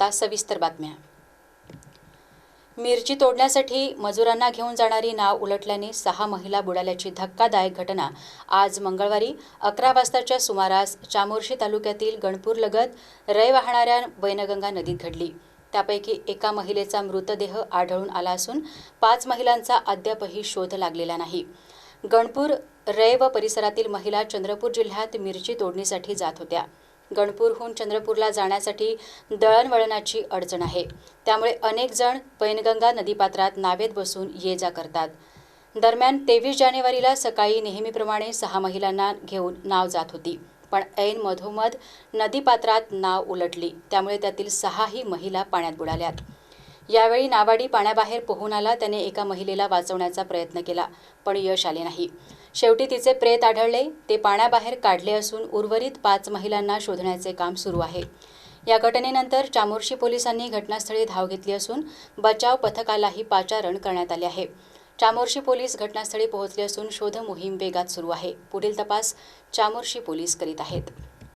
आता सविस्तर बातम्या. मिरची तोडण्यासाठी मजुरांना घेऊन जाणारी नाव उलटल्याने सहा महिला बुडाल्याची धक्कादायक घटना आज मंगळवारी अकरा वाजताच्या सुमारास चामोर्शी तालुक्यातील गणपूरलगत रय वाहणाऱ्या वैनगंगा नदीत घडली. त्यापैकी एका महिलेचा मृतदेह आढळून आला असून पाच महिलांचा अद्यापही शोध लागलेला नाही. गणपूर रय व परिसरातील महिला चंद्रपूर जिल्ह्यात मिरची तोडणीसाठी जात होत्या. गणपूरहून चंद्रपूरला जाण्यासाठी दळणवळणाची अडचण आहे. त्यामुळे अनेक जण पैनगंगा नदीपात्रात नावेत बसून ये जा करतात. दरम्यान तेवीस जानेवारीला सकाळी नेहमीप्रमाणे सहा महिलांना घेऊन नाव जात होती. पण ऐन मधोमध नदीपात्रात नाव उलटली. त्यामुळे त्यातील सहाही महिला पाण्यात बुडाल्यात. यावेळी नाबाडी पाण्याबाहेर पोहून आला त्याने एका महिलेला वाचवण्याचा प्रयत्न केला पण यश आले नाही. शेवटी तिचे प्रेत आढळले ते पाण्याबाहेर काढले असून उर्वरित पाच महिलांना शोधण्याचे काम सुरू आहे. या घटनेनंतर चामोर्शी पोलिसांनी घटनास्थळी धाव घेतली असून बचाव पथकालाही पाचारण करण्यात आले आहे. चामोर्शी पोलीस घटनास्थळी पोहोचले असून शोध मोहीम वेगात सुरू आहे. पुढील तपास चामोर्शी पोलीस करीत आहेत.